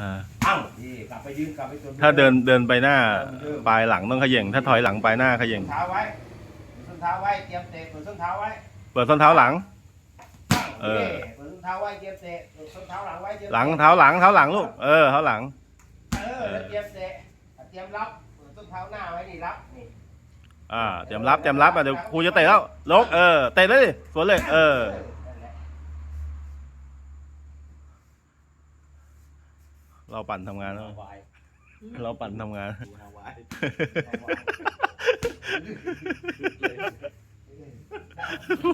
อ่าเอ้าดีกลับไปยืนกลับไปจนถ้าเดินเดินไปหน้าปลายหลังต้องเขย่งถ้าถอยหลังปลายหน้าเขย่งเท้าไว้เปิดส้นเท้าไว้เตรียมเตะเปิดส้นเท้าไว้เปิดส้นเท้าหลังเอเอออ เปิดส้นเท้าไว้เตรียมเตะเปิดส้นเท้าหลังไว้เตรียมหลังเท้าหลังเท้าหลังลูกเออเท้าหลัง เออแล้วเตรียมเตะเตรียมรับเปิดส้นเท้าหน้าไว้นี่รับนี่อ่าเตรียมรับเตรียมรับอะเดี๋ยวครูจะเตะแล้วลกเออเตะเลยดิสวนเลย เออ นั่นแหละ เราปั่นทำงานแล้ววายเราปั่นทำงาน ดูฮาวาย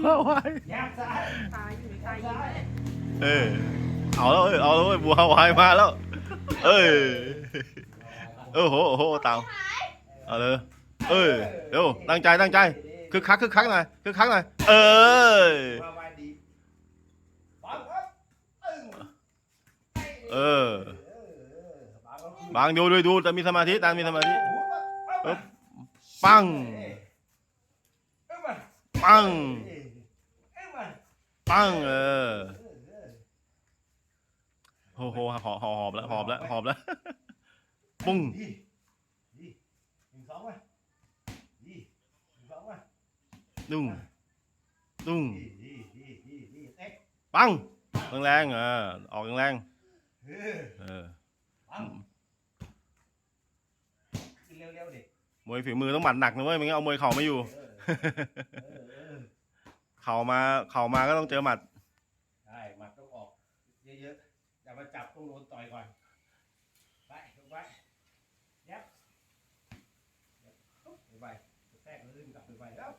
เราไว้ยับซ้ายตายอยู่ตายยิงเลยเออเอาแล้วเอ้ยเอาแล้วเว้ยบัวฮาวายมาแล้ว เอ้ยเออโหโอ้โหเต่าเอาเลยเอ้ยเร็วตั้งใจตั้งใจคึกคักคึกคักหน่อยคึกคักหน่อยเออฮาวายดีปังครับตึ้งเออ เออเออปังครั บบางดูดูดูแต่มีสมาธิตามมีสมาธิปึ๊บปังเอ้ยเอ้ยมาปังเอ้ยเอ้ยมาปังเออเออเออโอ้โหหอบหอบแล้วหอบแล้วหอบแล้วปุ้งดีดีหนึ่งสองมาดีหนึ่งสองมาดุ้งดุ้งดีดีดีดีดีเต็กปังแรงๆเออออกแรงเออๆเออปังขึ้น เร็วๆดิมวยฝีมือต้องหมัดหนักนะเว้ยไม่งั้นเอามวยเข่าไม่อยู่ เออเออเออเข่ามาเข่ามาก็ต้องเจอหมัด ใช่หมัดต้องออก เยอะๆอย่ามาจับต้องโดนต่อยก่อนไปลงไปยับยับปุ๊บลงไปกระแทกลื่นกลับลงไปแล้ว